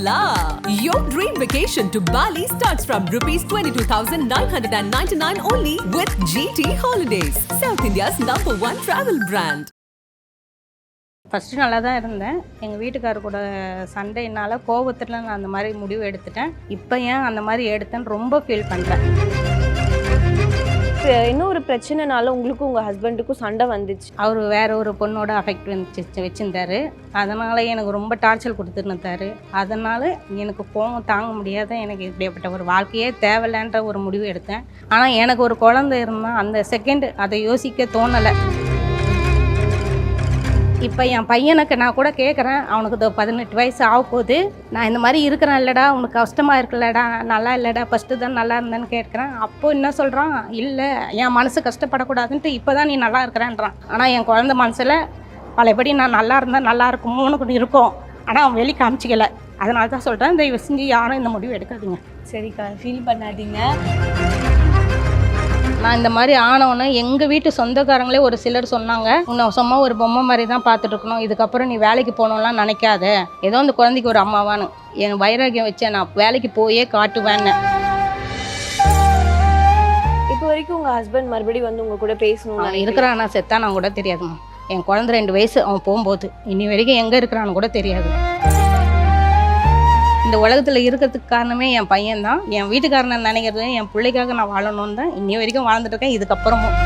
la! Your dream vacation to Bali starts from rupees 22,999 only with GT Holidays, South India's number one travel brand. First நல்லா தான் இருந்தேன் எங்கள் வீட்டுக்காரர் கூட சண்டையினால கோபத்தில் நான் அந்த மாதிரி முடிவு எடுத்துட்டேன் இப்போ ஏன் அந்த மாதிரி எடுத்தேன்னு ரொம்ப ஃபீல் பண்ணுறேன் இன்னொரு பிரச்சனைனால உங்களுக்கும் உங்கள் ஹஸ்பண்டுக்கும் சண்டை வந்துச்சு. அவர் வேற ஒரு பொண்ணோட அஃபெக்ட் வந்துச்சு வச்சுருந்தாரு. அதனால் எனக்கு ரொம்ப டார்ச்சர் கொடுத்துருந்தாரு அதனால் எனக்கு கோவம் தாங்க முடியாத எனக்கு இப்படிப்பட்ட ஒரு வாழ்க்கையே தேவையில்லைன்ற ஒரு முடிவு எடுத்தேன். ஆனால் எனக்கு ஒரு குழந்தை இருந்தால் அந்த செகண்ட் அதை யோசிக்க தோணலை. இப்போ என் பையனுக்கு நான் கூட கேட்குறேன் அவனுக்கு இது பதினெட்டு வயசு ஆக போகுது நான் இந்த மாதிரி இருக்கிறேன் இல்லைடா உனக்கு கஷ்டமாக இருக்குல்லடா நல்லா இல்லைடா ஃபஸ்ட்டு தான் நல்லா இருந்தேன்னு கேட்குறேன் அப்போது என்ன சொல்கிறான் இல்லை என் மனசு கஷ்டப்படக்கூடாதுன்ட்டு இப்போ தான் நீ நல்லா இருக்கிறேன்றான். ஆனால் என் குழந்த மனசில் பழையபடி நான் நல்லா இருந்தால் நல்லா இருக்குமோன்னு கூட இருக்கும். ஆனால் அவன் வெளி காமிச்சிக்கல. அதனால தான் சொல்கிறேன் தயவு செஞ்சு யாரும் இந்த முடிவு எடுக்காதீங்க. சரிக்கா ஃபீல் பண்ணாதீங்க. நான் இந்த மாதிரி ஆனவொன்னே எங்கள் வீட்டு சொந்தக்காரங்களே ஒரு சிலர் சொன்னாங்க உன்னை சும்மா ஒரு பொம்மை மாதிரி தான் பார்த்துட்டு இருக்கணும் இதுக்கப்புறம் நீ வேலைக்கு போகணும்லாம் நினைக்காத. ஏதோ அந்த குழந்தைக்கு ஒரு அம்மாவான்னு. என் வைராகியம் வச்சேன் நான் வேலைக்கு போயே காட்டுவேன்னு. இப்போ வரைக்கும் உங்க ஹஸ்பண்ட் மறுபடியும் வந்து உங்க கூட பேசணும் இருக்கிறானா செத்தானா கூட தெரியாதும்மா. என் குழந்தை ரெண்டு வயசு அவன் போகும்போது. இன்னி வரைக்கும் எங்கே இருக்கிறான்னு கூட தெரியாது. இந்த உலகத்தில் இருக்கிறதுக்கு காரணமே என் பையன் தான் என் வீட்டுக்காரனை நினைக்கிறது என் பிள்ளைக்காக நான் வாழணும்னு தான் இன்னி வரைக்கும் வாழ்ந்துட்டு இருக்கேன். இதுக்கப்புறமும்.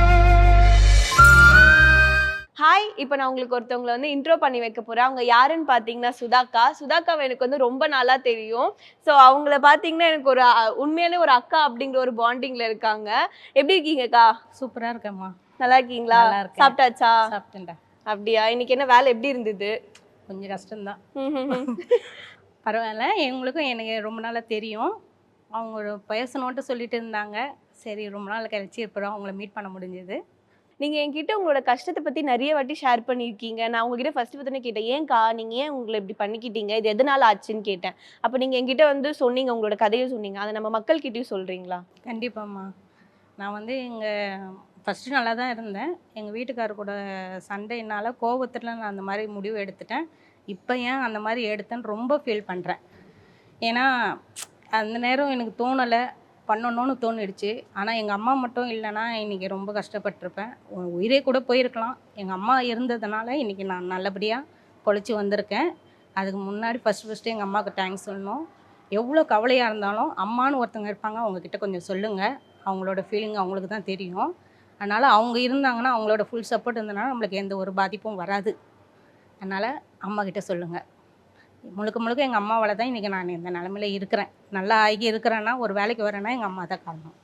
ஹாய் இப்போ நான் உங்களுக்கு ஒருத்தவங்களை வந்து இன்ட்ரோ பண்ணி வைக்க போறேன். அவங்க யாருன்னு பார்த்தீங்கன்னா சுதாக்கா. சுதாக்காவை எனக்கு வந்து ரொம்ப நாளா தெரியும். ஸோ அவங்கள பார்த்தீங்கன்னா எனக்கு ஒரு அஹ், உண்மையிலே ஒரு அக்கா அப்படிங்கிற ஒரு பாண்டிங்ல இருக்காங்க. எப்படி இருக்கீங்கக்கா? சூப்பராக இருக்கேம்மா. நல்லா இருக்கீங்களா? நல்லா. சாப்பிட்டாச்சா? சாப்பிட்டேன்டா. அப்படியா? இன்னைக்கு என்ன வேலை எப்படி இருந்தது? கொஞ்சம் கஷ்டம்தான். பரவாயில்ல. எங்களுக்கும் எனக்கு ரொம்ப நாளாக தெரியும். அவங்க பேசணுன்ட்டு சொல்லிட்டு இருந்தாங்க. சரி ரொம்ப நாள் கழிச்சு இப்போ அவங்கள மீட் பண்ண முடிஞ்சது. நீங்க என்கிட்ட உங்களோட கஷ்டத்தை பத்தி நிறைய வாட்டி ஷேர் பண்ணியிருக்கீங்க. நான் உங்ககிட்ட ஃபர்ஸ்ட் பார்த்தோன்னே கேட்டேன். ஏன்க்கா நீங்க ஏன் உங்களை இப்படி பண்ணிக்கிட்டீங்க? இது எதனால ஆச்சுன்னு கேட்டேன். அப்ப நீங்க என்கிட்ட வந்து சொன்னீங்க உங்களோட கதையை சொன்னீங்க. அதை நம்ம மக்கள்கிட்டயும் சொல்றீங்களா? கண்டிப்பாம்மா. நான் வந்து எங்கள் ஃபஸ்ட்டு நல்லா தான் இருந்தேன். எங்கள் வீட்டுக்காரர் கூட சண்டையினால கோபத்தில் நான் அந்த மாதிரி முடிவு எடுத்துட்டேன். இப்போ ஏன் அந்த மாதிரி எடுத்தேன்னு ரொம்ப ஃபீல் பண்ணுறேன் ஏன்னா அந்த நேரம் எனக்கு தோணலை. பண்ணணும்னு தோணிடுச்சு. ஆனால் எங்கள் அம்மா மட்டும் இல்லைன்னா இன்றைக்கி ரொம்ப கஷ்டப்பட்டிருப்பேன். உயிரே கூட போயிருக்கலாம். எங்கள் அம்மா இருந்ததுனால இன்றைக்கி நான் நல்லபடியாக பொழைச்சி வந்திருக்கேன். அதுக்கு முன்னாடி ஃபஸ்ட்டு ஃபஸ்ட்டு எங்கள் அம்மாவுக்கு தேங்க்ஸ் சொல்லணும். எவ்வளோ கவலையாக இருந்தாலும் அம்மான்னு ஒருத்தங்க இருப்பாங்க. அவங்கக்கிட்ட கொஞ்சம் சொல்லுங்கள் அவங்களோட ஃபீலிங் அவங்களுக்கு தான் தெரியும். அதனால் அவங்க இருந்தாங்கன்னா அவங்களோட ஃபுல் சப்போர்ட் இருந்தனால நம்மளுக்கு எந்த ஒரு பாதிப்பும் வராது. அதனால் அம்மாக்கிட்ட சொல்லுங்கள் முழுக்க முழுக்க எங்கள் அம்மாவால் தான் இன்றைக்கி நான் இந்த நிலமையில இருக்கிறேன். நல்லா ஆகி இருக்கிறேன்னா ஒரு வேலைக்கு வரேன்னா எங்கள் அம்மா தான் காரணம்.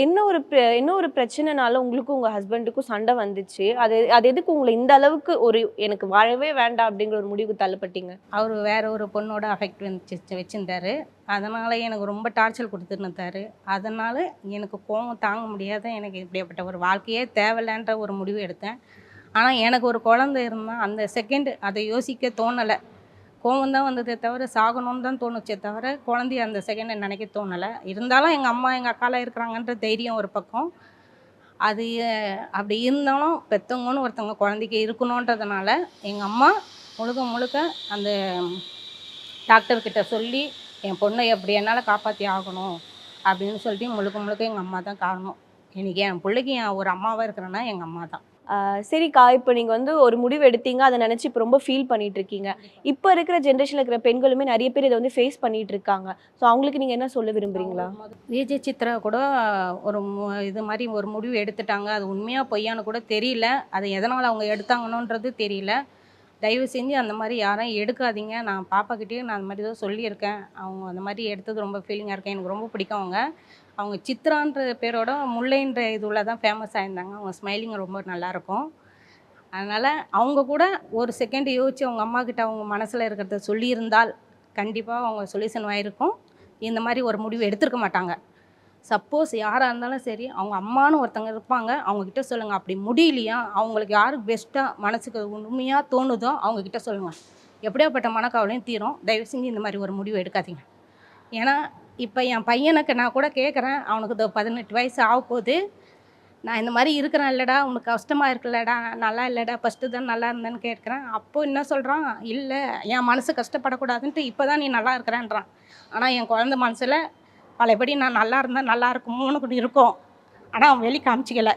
என்ன ஒரு என்ன ஒரு பிரச்சனைனால உங்களுக்கும் உங்க ஹஸ்பண்டுக்கும் சண்டை வந்துச்சு? அது அது எதுக்கு உங்களை இந்த அளவுக்கு ஒரு எனக்கு வாழவே வேண்டாம் அப்படிங்கிற ஒரு முடிவுக்கு தள்ளப்பட்டீங்க? அவர் வேற ஒரு பொண்ணோட அஃபெக்ட் வச்சு வச்சுருந்தாரு. அதனால் எனக்கு ரொம்ப டார்ச்சர் கொடுத்துருந்தாரு அதனால் எனக்கு கோவம் தாங்க முடியாத எனக்கு இப்படிப்பட்ட ஒரு வாழ்க்கையே தேவையில்லைன்ற ஒரு முடிவு எடுத்தேன். ஆனால் எனக்கு ஒரு குழந்தை இருந்தால் அந்த செகண்ட் அதை யோசிக்க தோணலை. கோவம் தான் வந்ததே தவிர சாகணும்னு தான் தோணுச்சே தவிர குழந்தைய அந்த செகண்டை நினைக்க தோணலை. இருந்தாலும் எங்கள் அம்மா எங்கள் அக்காலாம் இருக்கிறாங்கன்ற தைரியம் ஒரு பக்கம். அது அப்படி இருந்தாலும் பெற்றவங்கன்னு ஒருத்தவங்க குழந்தைக்கு இருக்கணுன்றதுனால எங்கள் அம்மா முழுக்க முழுக்க அந்த டாக்டர்கிட்ட சொல்லி என் பொண்ணை எப்படி என்னால் காப்பாற்றி ஆகணும்? அப்படின்னு சொல்லிட்டு முழுக்க முழுக்க எங்கள் அம்மா தான் காரணம். இன்றைக்கி என் பிள்ளைக்கு என் ஒரு அம்மாவாக இருக்கிறேன்னா எங்கள் அம்மா தான். சரிக்கா இப்போ நீங்கள் வந்து ஒரு முடிவு எடுத்தீங்க அதை நினச்சி இப்போ ரொம்ப ஃபீல் பண்ணிட்டு இருக்கீங்க இப்போ இருக்கிற ஜென்ரேஷனில் இருக்கிற பெண்களுமே நிறைய பேர் இதை வந்து ஃபேஸ் பண்ணிட்டு இருக்காங்க ஸோ அவங்களுக்கு நீங்கள் என்ன சொல்ல விரும்புறீங்களா? விஜய் சித்ரா கூட ஒரு இது மாதிரி ஒரு முடிவு எடுத்துட்டாங்க. அது உண்மையாக பொய்யான்னு கூட தெரியல. அது எதனால் அவங்க எடுத்தாங்கன்னுன்றது தெரியல. தயவு செஞ்சு அந்த மாதிரி யாரும் எடுக்காதீங்க. நான் பாப்பாக்கிட்டேயும் நான் அந்த மாதிரி தான் சொல்லியிருக்கேன். அவங்க அந்த மாதிரி எடுத்தது ரொம்ப ஃபீலிங்காக இருக்கேன். எனக்கு ரொம்ப பிடிக்கும் அவங்க. அவங்க சித்ரான்ற பேரோட முல்லைன்ற இதுவில் தான் ஃபேமஸ் ஆயிருந்தாங்க. அவங்க ஸ்மைலிங் ரொம்ப நல்லாயிருக்கும். அதனால் அவங்க கூட ஒரு செகண்ட் யோசிச்சு அவங்க அம்மாக்கிட்ட அவங்க மனசில் இருக்கிறத சொல்லியிருந்தால் கண்டிப்பாக அவங்க சொல்யூஷன் ஆயிருக்கும். இந்த மாதிரி ஒரு முடிவு எடுத்திருக்க மாட்டாங்க. சப்போஸ் யாராக இருந்தாலும் சரி அவங்க அம்மான்னு ஒருத்தங்க இருப்பாங்க. அவங்கக்கிட்ட சொல்லுங்கள் அப்படி முடியலையா? அவங்களுக்கு யாருக்கு பெஸ்ட்டாக மனசுக்கு உண்மையாக தோணுதோ அவங்கக்கிட்ட சொல்லுங்கள் எப்படியாப்பட்ட மனக்கவலையும் தீரும். தயவு செஞ்சு இந்த மாதிரி ஒரு முடிவு எடுக்காதீங்க. ஏன்னா இப்போ என் பையனுக்கு நான் கூட கேட்குறேன் அவனுக்கு இதோ பதினெட்டு வயசு ஆக போகுது நான் இந்த மாதிரி இருக்கிறேன் இல்லைடா உனக்கு கஷ்டமாக இருக்குல்லடா நல்லா இல்லைடா ஃபஸ்ட்டு தான் நல்லா இருந்தேன்னு கேட்குறேன். அப்போ என்ன சொல்கிறான் இல்லை என் மனசு கஷ்டப்படக்கூடாதுன்ட்டு இப்போ தான் நீ நல்லா இருக்கிறேன்றான். ஆனால் என் குழந்த மனசில் பழையபடி நான் நல்லா இருந்தால் நல்லா இருக்குமோன்னு கூட இருக்கும். ஆனால் அவன் வெளி காமிச்சிக்கலை.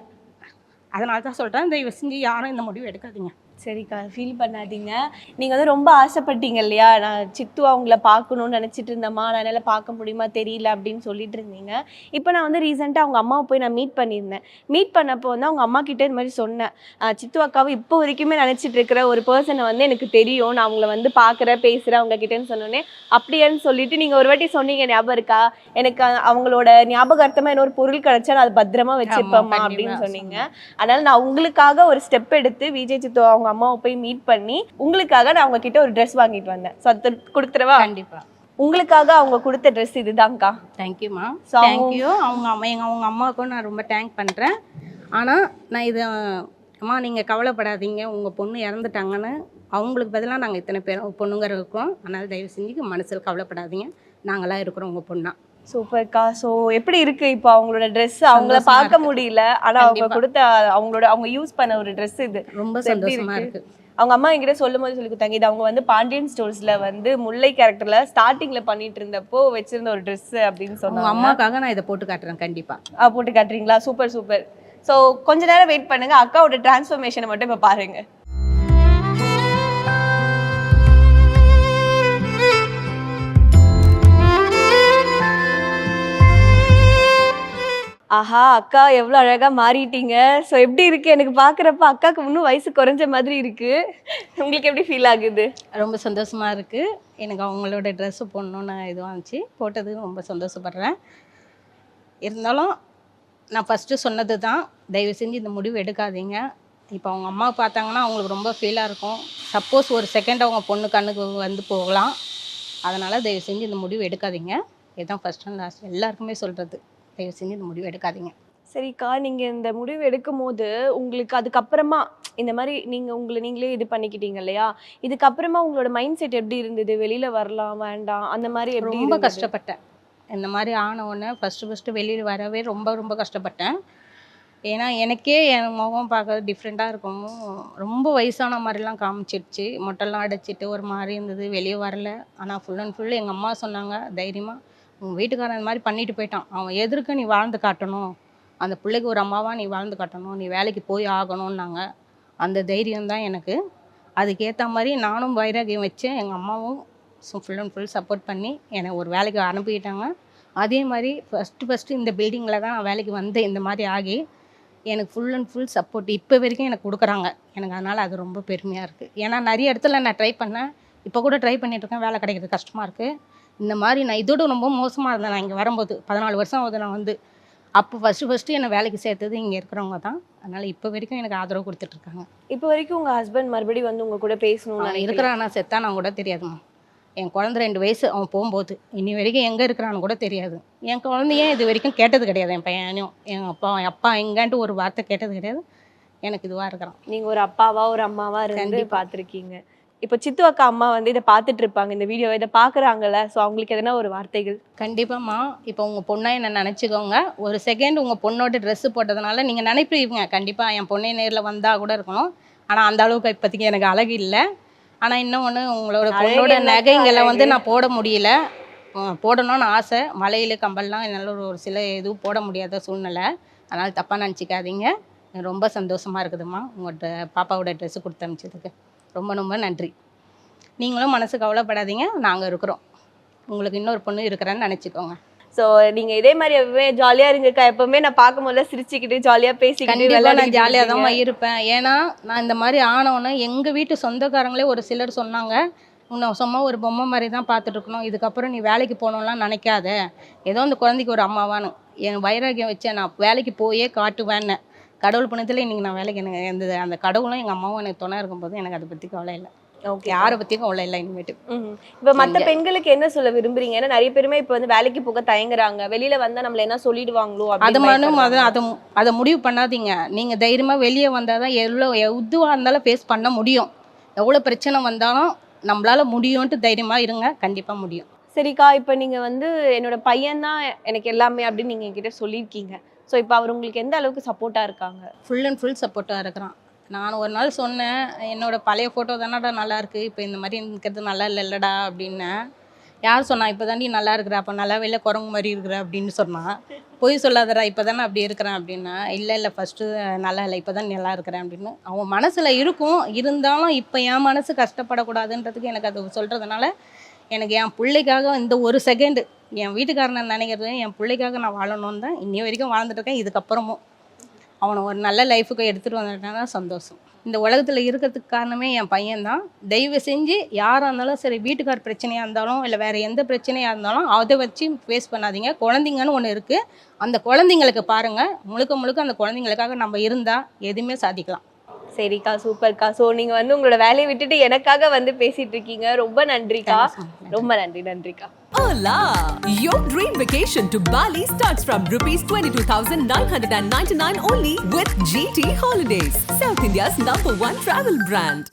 அதனால தான் சொல்கிறேன் தயவு செஞ்சு யாரும் இந்த முடிவு எடுக்காதீங்க. சரிக்கா ஃபீல் பண்ணாதீங்க. நீங்க வந்து ரொம்ப ஆசைப்பட்டீங்க இல்லையா? நான் சித்து அவங்கள பார்க்கணும்னு நினைச்சிட்டு இருந்தேம்மா நான் என்னால பார்க்க முடியுமா தெரியல அப்படின்னு சொல்லிட்டு இருந்தீங்க. இப்போ நான் வந்து ரீசெண்டாக அவங்க அம்மாவை போய் நான் மீட் பண்ணியிருந்தேன். மீட் பண்ணப்போ வந்து அவங்க அம்மா கிட்ட இந்த மாதிரி சொன்னேன். "ஆஹ் சித்து அக்காவை இப்போ வரைக்குமே நினைச்சிட்டு இருக்கிற ஒரு பர்சனை வந்து எனக்கு தெரியும். நான் அவங்கள வந்து பார்க்குறேன் பேசுகிறேன் அவங்க கிட்டேன்னு சொன்னோன்னே அப்படியான்னு சொல்லிட்டு நீங்க ஒரு வாட்டி சொன்னீங்க ஞாபகம் இருக்கா? எனக்கு அவங்களோட ஞாபகார்த்தமா இன்னொரு பொருள் கிடைச்சா நான் அதை பத்திரமா வச்சுப்பேம்மா கண்டிப்பா அப்படின்னு சொன்னீங்க. அதனால நான் உங்களுக்காக ஒரு ஸ்டெப் எடுத்து விஜய் சித்து அவங்க அம்மாவை போய் மீட் பண்ணி உங்களுக்காக நான் அவங்க கிட்ட ஒரு ட்ரெஸ் வாங்கிட்டு வந்தேன். ஸோ அது கொடுத்துருவா கண்டிப்பாக உங்களுக்காக அவங்க கொடுத்த ட்ரெஸ் இதுதான்க்கா? அவங்க- தேங்க்யூ அவங்க அம்மா எங்கள் அவங்க அம்மாவுக்கும் நான் ரொம்ப தேங்க் பண்ணுறேன் ஆனால் நான் இதை அம்மா நீங்கள் கவலைப்படாதீங்க. உங்கள் பொண்ணு இறந்துட்டாங்கன்னு அவங்களுக்கு பதிலாக நாங்கள் இத்தனை பேர் பொண்ணுங்க இருக்கோம். அதனால் தயவு செஞ்சு மனசில் கவலைப்படாதீங்க. நாங்களாம் இருக்கிறோம் உங்கள் பொண்ணா. சூப்பர்க்கா ஸோ எப்படி இருக்கு இப்போ அவங்களோட ட்ரெஸ் அவங்கள பார்க்க. முடியல. ஆனா அவங்க கண்டிப்பா. கொடுத்த அவங்களோட அவங்க யூஸ் பண்ண ஒரு ட்ரெஸ் இது. ரொம்ப சந்தோஷமா இருக்கு? அவங்க அம்மா என்கிட்ட சொல்லும் போது சொல்லி கொடுத்தாங்க. இது அவங்க வந்து பாண்டியன் ஸ்டோர்ஸ்ல வந்து முல்லை கேரக்டர்ல ஸ்டார்டிங்ல பண்ணிட்டு இருந்தப்போ வச்சிருந்த ஒரு Dress அப்படின்னு சொன்னாங்க. அம்மாவுக்காக நான் இதை போட்டு காட்டுறேன் கண்டிப்பாக ஆ, போட்டு காட்டுறீங்களா? சூப்பர் சூப்பர் ஸோ கொஞ்ச நேரம் வெயிட் பண்ணுங்க. அக்காவோட டிரான்ஸ்ஃபர்மேஷனை மட்டும் இப்போ பாருங்க. ஆஹா அக்கா எவ்வளோ அழகாக மாறிட்டீங்க. ஸோ எப்படி இருக்கு? எனக்கு பார்க்குறப்ப அக்காவுக்கு இன்னும் வயசு குறைஞ்ச மாதிரி இருக்கு. உங்களுக்கு எப்படி ஃபீல் ஆகுது? ரொம்ப சந்தோஷமாக இருக்கு. எனக்கு அவங்களோட ட்ரெஸ்ஸு போடணுன்னு இதுவாக இருந்துச்சு போட்டதுக்கு ரொம்ப சந்தோஷப்படுறேன். இருந்தாலும் நான் ஃபஸ்ட்டு சொன்னது தான் தயவு செஞ்சு இந்த முடிவு எடுக்காதீங்க. இப்போ அவங்க அம்மா பார்த்தாங்கன்னா அவங்களுக்கு ரொம்ப ஃபீலாக இருக்கும். சப்போஸ் ஒரு செகண்ட் அவங்க பொண்ணு கண்ணுக்கு வந்து போகலாம். அதனால் தயவு செஞ்சு இந்த முடிவு எடுக்காதீங்க. இதுதான் ஃபஸ்ட் அண்ட் லாஸ்ட் எல்லாருக்குமே சொல்கிறது தயவு செஞ்சு இந்த முடிவு எடுக்காதீங்க. சரிக்கா நீங்க இந்த முடிவு எடுக்கும் போது உங்களுக்கு அதுக்கப்புறமா இந்த மாதிரி நீங்க உங்களை நீங்களே இது பண்ணிக்கிட்டீங்க இல்லையா? இதுக்கப்புறமா உங்களோட மைண்ட் செட் எப்படி இருந்தது? வெளியில வரலாம் வேண்டாம் அந்த மாதிரி ரொம்ப? கஷ்டப்பட்டேன். இந்த மாதிரி ஆன உடனே ஃபஸ்ட்டு ஃபஸ்ட்டு வெளியில் வரவே ரொம்ப ரொம்ப கஷ்டப்பட்டேன். ஏன்னா எனக்கே என் முகம் பார்க்க டிஃப்ரெண்ட்டாக இருக்கும். ரொம்ப வயசான மாதிரிலாம் காமிச்சிடுச்சு மொட்டைலாம் அடைச்சிட்டு ஒரு மாதிரி இருந்தது. வெளியே வரல. ஆனால் ஃபுல் அண்ட் ஃபுல் எங்கள் அம்மா சொன்னாங்க தைரியமாக உன் வீட்டுக்காரன் இந்த மாதிரி பண்ணிட்டு போயிட்டான். அவன் எதிர்க்க நீ வாழ்ந்து காட்டணும்? அந்த பிள்ளைக்கு ஒரு அம்மாவாக நீ வாழ்ந்து காட்டணும்? நீ வேலைக்கு போய் ஆகணும்னாங்க. அந்த தைரியம் தான் எனக்கு. அதுக்கேற்ற மாதிரி நானும் வைராகியம் வச்சேன் எங்கள் அம்மாவும் ஃபுல் அண்ட் ஃபுல் சப்போர்ட் பண்ணி என்னை ஒரு வேலைக்கு அனுப்பிக்கிட்டாங்க அதே மாதிரி ஃபஸ்ட்டு ஃபஸ்ட்டு இந்த பில்டிங்கில் தான் நான் வேலைக்கு வந்தேன் இந்த மாதிரி ஆகி எனக்கு ஃபுல் அண்ட் ஃபுல் சப்போர்ட் இப்போ வரைக்கும் எனக்கு கொடுக்குறாங்க. எனக்கு அதனால் அது ரொம்ப பெருமையாக இருக்குது ஏன்னா நிறைய இடத்துல நான் ட்ரை பண்ணேன். இப்போ கூட ட்ரை பண்ணிகிட்ருக்கேன் வேலை கிடைக்கிறது கஷ்டமாக இருக்குது இந்த மாதிரி நான் இதோட ரொம்ப மோசமாக இருந்தேன் நான் இங்கே வரும்போது. பதினாலு வருஷம் ஆகுது நான் வந்து. அப்போ ஃபஸ்ட்டு ஃபஸ்ட்டு என்னை வேலைக்கு சேர்த்தது இங்கே இருக்கிறவங்க தான். அதனால் இப்போ வரைக்கும் எனக்கு ஆதரவு கொடுத்துட்ருக்காங்க இப்போ வரைக்கும் உங்க ஹஸ்பண்ட் மறுபடியும் வந்து உங்க கூட அவன் நினைக்கிறேன் இருக்கிறானா செத்தானா கூட தெரியாதும்மா. என் குழந்தை ரெண்டு வயசு அவன் போகும்போது. இன்னி வரைக்கும் எங்கே இருக்கிறான்னு கூட தெரியாது. என் குழந்தைய இது வரைக்கும் கேட்டது கிடையாது என் பையனையும். என் அப்பா என் அப்பா எங்கன்ட்டு ஒரு வார்த்தை கேட்டது கிடையாது. எனக்கு இதுவாக இருக்கிறான். நீங்க ஒரு அப்பாவா ஒரு அம்மாவா இருந்து. பார்த்திருக்கீங்க இப்போ சித்து அக்கா அம்மா வந்து இதை பார்த்துட்டு இருப்பாங்க. இந்த வீடியோ இதை பார்க்குறாங்கல்ல ஸோ அவங்களுக்கு எதனா ஒரு வார்த்தைகள்? கண்டிப்பாம்மா. இப்போ உங்கள் பொண்ணா என்ன நினச்சிக்கோங்க ஒரு செகண்ட் உங்கள் பொண்ணோட ட்ரெஸ்ஸு போட்டதுனால நீங்கள் நினைப்பீங்க. கண்டிப்பாக என் பொண்ணே நேரில் வந்தால் கூட இருக்கணும். ஆனால் அந்த அளவுக்கு இப்போதைக்கு எனக்கு அழகு இல்லை. ஆனால் இன்னொன்று உங்களோட அழகு பொண்ணோட நகைங்களை வந்து? நான் போட முடியல. போடணும்னு ஆசை. மலையில் கம்பல்லாம் என்னால் ஒரு ஒரு சில எதுவும் போட முடியாத சூழ்நிலை. அதனால் தப்பாக நினச்சிக்காதீங்க. ரொம்ப சந்தோஷமாக இருக்குதும்மா. உங்கள்கிட்ட பாப்பாவோட ட்ரெஸ்ஸு கொடுத்து அனுப்பிச்சதுக்கு. ரொம்ப ரொம்ப நன்றி. நீங்களும் மனசு கவலைப்படாதீங்க. நாங்கள் இருக்கிறோம். உங்களுக்கு இன்னொரு பொண்ணு இருக்கிறேன்னு நினச்சிக்கோங்க. ஸோ நீங்க இதே மாதிரி எப்பவுமே ஜாலியா இருங்கக்கா. எப்பவுமே நான் பார்க்கும்போது சிரிச்சுக்கிட்டு ஜாலியா பேசிக்கிட்டு நான் இருப்பீங்க. தான் இருப்பேன். ஏன்னா நான் இந்த மாதிரி ஆனவொன்னே எங்கள் வீட்டு சொந்தக்காரங்களே ஒரு சிலர் சொன்னாங்க உன்னை சும்மா ஒரு பொம்மை மாதிரி தான் பார்த்துட்டு இருக்கணும் இதுக்கப்புறம் நீ வேலைக்கு போகணும்லாம் நினைக்காத. ஏதோ அந்த குழந்தைக்கு ஒரு அம்மாவான்னு. என் வைராகியம் வச்சேன் நான் வேலைக்கு போயே காட்டுவேன்னு. கடவுள் புண்ணியத்தில் இன்றைக்கி நான் வேலைக்கு எனக்கு இருந்தது அந்த கடவுளும் எங்கள் அம்மாவும் எனக்கு துணை இருக்கும்போது எனக்கு அதை பற்றி கவலை இல்லை. ஓகே. யாரை பற்றியும் கவலை இல்லை இனிமேட்டு. இப்ப மத்த பெண்களுக்கு என்ன சொல்ல விரும்புறீங்க? ஏன்னா நிறைய பேருமே இப்ப வந்து வேலைக்கு போக தயங்குறாங்க. வெளியில வந்தா நம்மள என்ன சொல்லிடுவாங்களோ அது மட்டும் அதை. அதை அதை முடிவு பண்ணாதீங்க. நீங்கள் தைரியமாக வெளியே வந்தால் தான் எவ்வளோ எதுவாக இருந்தாலும் ஃபேஸ் பண்ண முடியும். எவ்வளோ பிரச்சனை வந்தாலும் நம்மளால முடியும்ன்ட்டு தைரியமாக இருங்க. கண்டிப்பாக முடியும். சரிக்கா இப்ப நீங்க வந்து என்னோட பையன் தான் எனக்கு எல்லாமே அப்படின்னு நீங்க என்கிட்ட சொல்லியிருக்கீங்க. ஸோ இப்போ அவர் உங்களுக்கு எந்த அளவுக்கு சப்போர்ட்டாக இருக்காங்க? ஃபுல் அண்ட் ஃபுல் சப்போர்ட்டாக இருக்கிறான். நான் ஒரு நாள் சொன்னேன் என்னோட பழைய ஃபோட்டோ தானடா நல்லாயிருக்கு இப்போ இந்த மாதிரி இருக்கிறது நல்லா இல்லைல்லடா அப்படின்னேன். யார் சொன்னா இப்போ தாண்டி நல்லா இருக்கிற அப்போ நல்லா வெளில குரங்கு மாதிரி இருக்கிற அப்படின்னு சொன்னான் பொய் சொல்லாதடா இப்போ தானே அப்படி இருக்கிறேன் அப்படின்னா இல்லை இல்லை ஃபஸ்ட்டு நல்லா இல்லை இப்போ தான் நல்லா இருக்கிறேன் அப்படின்னு. அவன் மனசில் இருக்கும் இருந்தாலும் இப்போ என் மனசு கஷ்டப்படக்கூடாதுன்றதுக்கு எனக்கு அது சொல்கிறதுனால எனக்கு என் பிள்ளைக்காக இந்த ஒரு செகண்டு என் வீட்டுக்காரனை நினைக்கிறது என் பிள்ளைக்காக நான் வாழணும்னு தான் இன்னி வரைக்கும் வாழ்ந்துட்டுருக்கேன் இதுக்கப்புறமும் அவனை ஒரு நல்ல லைஃபுக்கு எடுத்துகிட்டு வந்துட்டேன்னா சந்தோஷம். இந்த உலகத்தில் இருக்கிறதுக்கு காரணமே என் பையன்தான் தயவு செஞ்சு யாராக இருந்தாலும் சரி வீட்டுக்கார் பிரச்சனையாக இருந்தாலும் இல்லை வேறு எந்த பிரச்சனையாக இருந்தாலும் அதை வச்சு ஃபேஸ் பண்ணாதீங்க. குழந்தைங்கன்னு ஒன்று இருக்குது அந்த குழந்தைங்களுக்கு பாருங்கள் முழுக்க முழுக்க அந்த குழந்தைங்களுக்காக நம்ம இருந்தால் எதுவுமே சாதிக்கலாம். சரிக்கா சூப்பர்க்கா ஸோ நீங்க வந்து உங்களோட வேலையை விட்டுட்டு எனக்காக வந்து பேசிட்டு இருக்கீங்க ரொம்ப நன்றிக்கா. ரொம்ப நன்றி நன்றிக்கா Hola! Your dream vacation to Bali starts from rupees 22,999 only with GT Holidays, South India's number one travel brand.